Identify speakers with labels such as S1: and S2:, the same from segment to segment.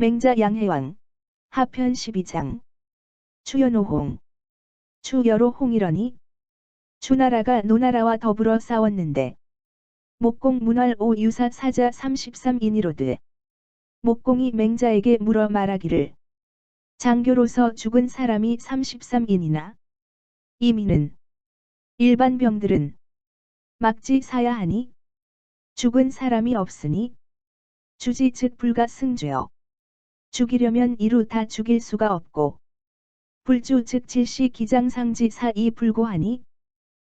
S1: 맹자 양해왕 하편 12장 추연호홍 추여로홍이러니 추나라가 노나라와 더불어 싸웠는데 목공 문활 오 유사 사자 33인이로되 목공이 맹자에게 물어 말하기를 장교로서 죽은 사람이 33인이나 이미는 일반 병들은 막지 사야 하니 죽은 사람이 없으니 주지 즉 불가 승죄여 죽이려면 이루 다 죽일 수가 없고 불주 즉 질시 기장상지 사이 불고하니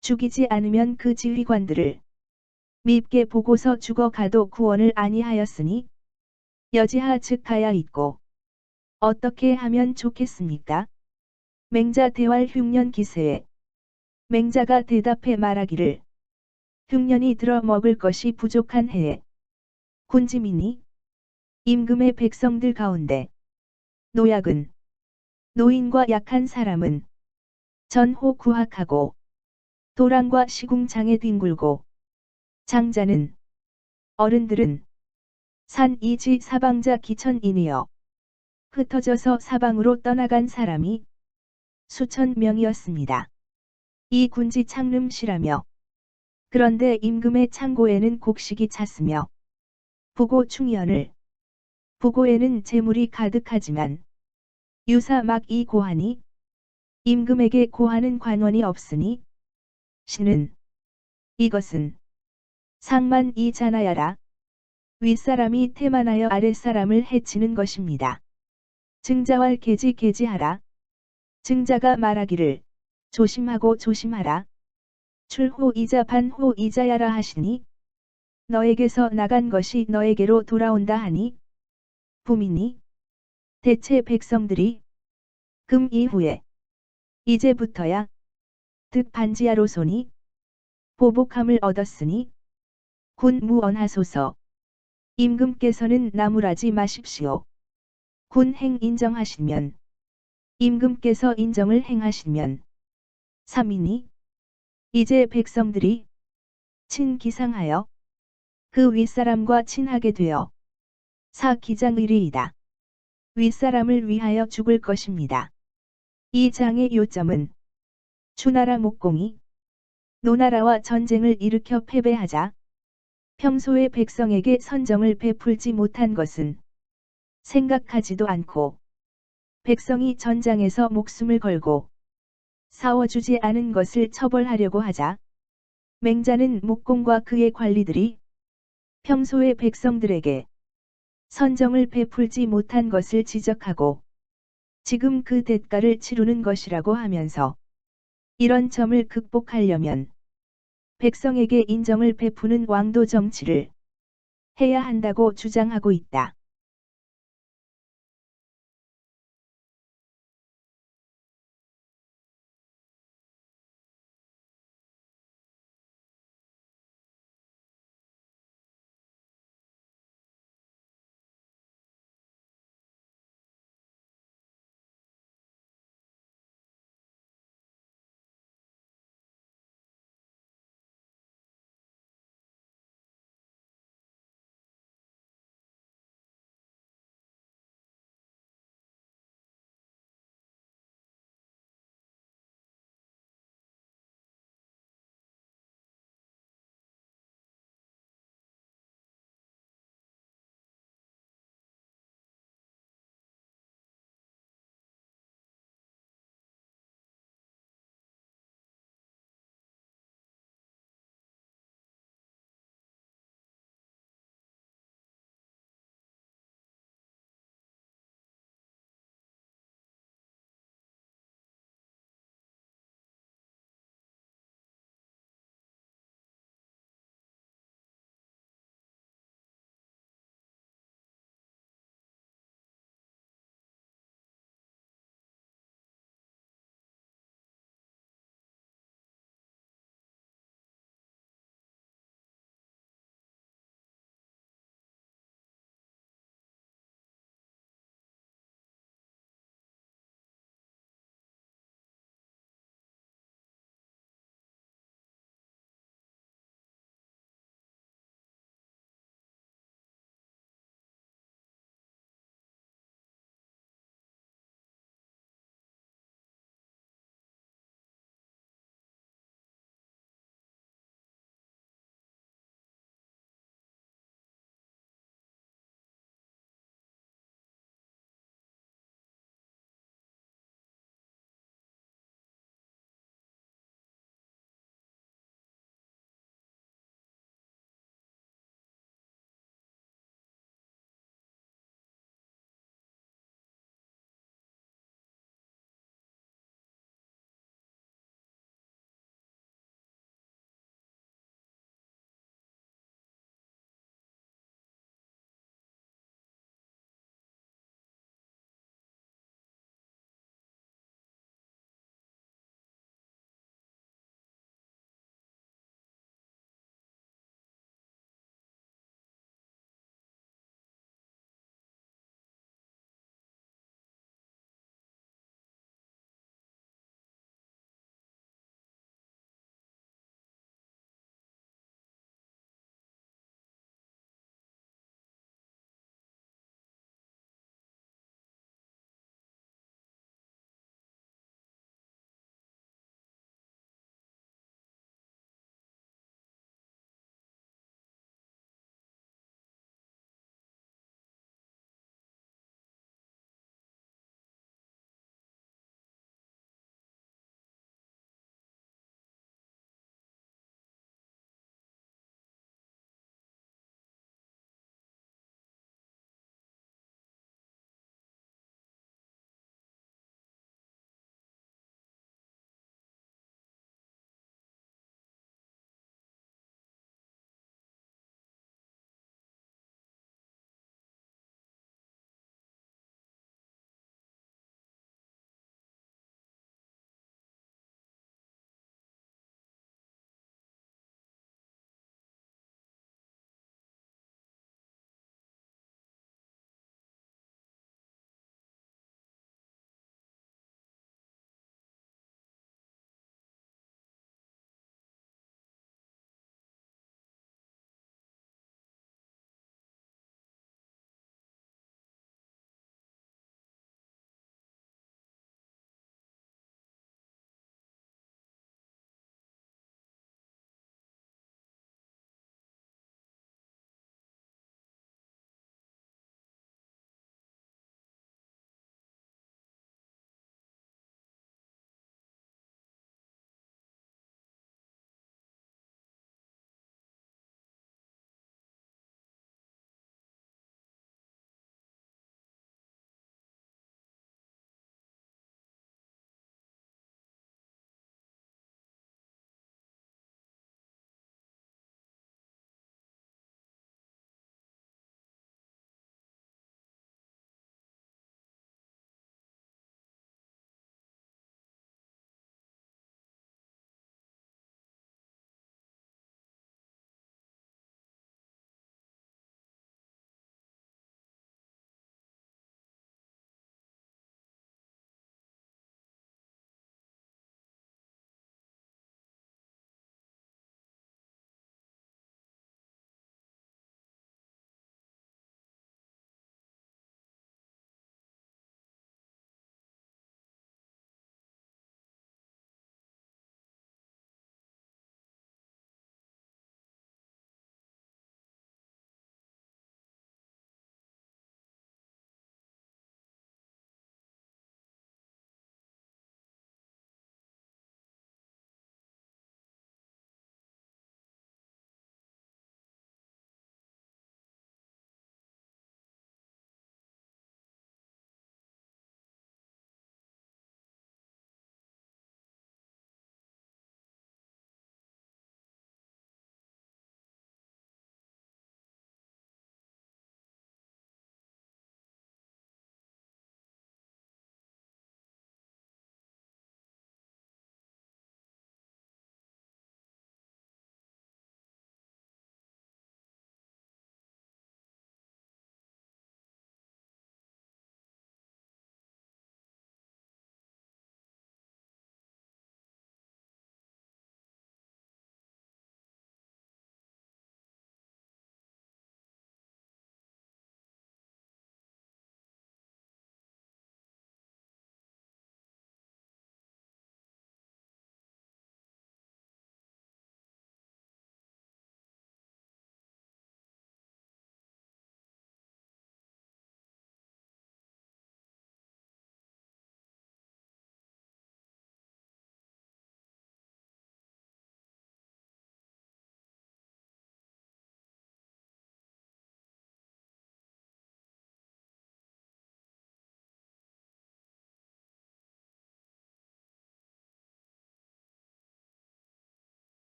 S1: 죽이지 않으면 그 지휘관들을 밉게 보고서 죽어가도 구원을 아니하였으니 여지하 즉 가야 있고 어떻게 하면 좋겠습니까? 맹자 대활 흉년 기세에 맹자가 대답해 말하기를 흉년이 들어 먹을 것이 부족한 해에 군지민이 임금의 백성들 가운데 노약은 노인과 약한 사람은 전호 구학하고 도랑과 시궁장에 뒹굴고 장자는 어른들은 산 이지 사방자 기천인이여 흩어져서 사방으로 떠나간 사람이 수천 명이었습니다. 이 군지 창름시라며 그런데 임금의 창고에는 곡식이 찼으며 부고 충연을 부고에는 재물이 가득하지만 유사 막 이 고하니 임금에게 고하는 관원이 없으니 신은 이것은 상만 이자나야라 윗사람이 태만하여 아랫사람을 해치는 것입니다. 증자왈 개지 개지하라. 증자가 말하기를 조심하고 조심하라. 출호 이자 반호 이자야라 하시니 너에게서 나간 것이 너에게로 돌아온다 하니 부민이 대체 백성들이 금 이후에 이제부터야 득 반지하로소니 보복함을 얻었으니 군 무언하소서? 임금께서는 나무라지 마십시오. 군 행 인정하시면 임금께서 인정을 행하시면 3인이 이제 백성들이 친기상하여 그 윗사람과 친하게 되어 사 기장의리이다. 윗사람을 위하여 죽을 것입니다. 이 장의 요점은 추나라 목공이 노나라와 전쟁을 일으켜 패배하자 평소에 백성에게 선정을 베풀지 못한 것은 생각하지도 않고 백성이 전장에서 목숨을 걸고 싸워주지 않은 것을 처벌하려고 하자 맹자는 목공과 그의 관리들이 평소에 백성들에게 선정을 베풀지 못한 것을 지적하고 지금 그 대가를 치르는 것이라고 하면서 이런 점을 극복하려면 백성에게 인정을 베푸는 왕도 정치를 해야 한다고 주장하고 있다.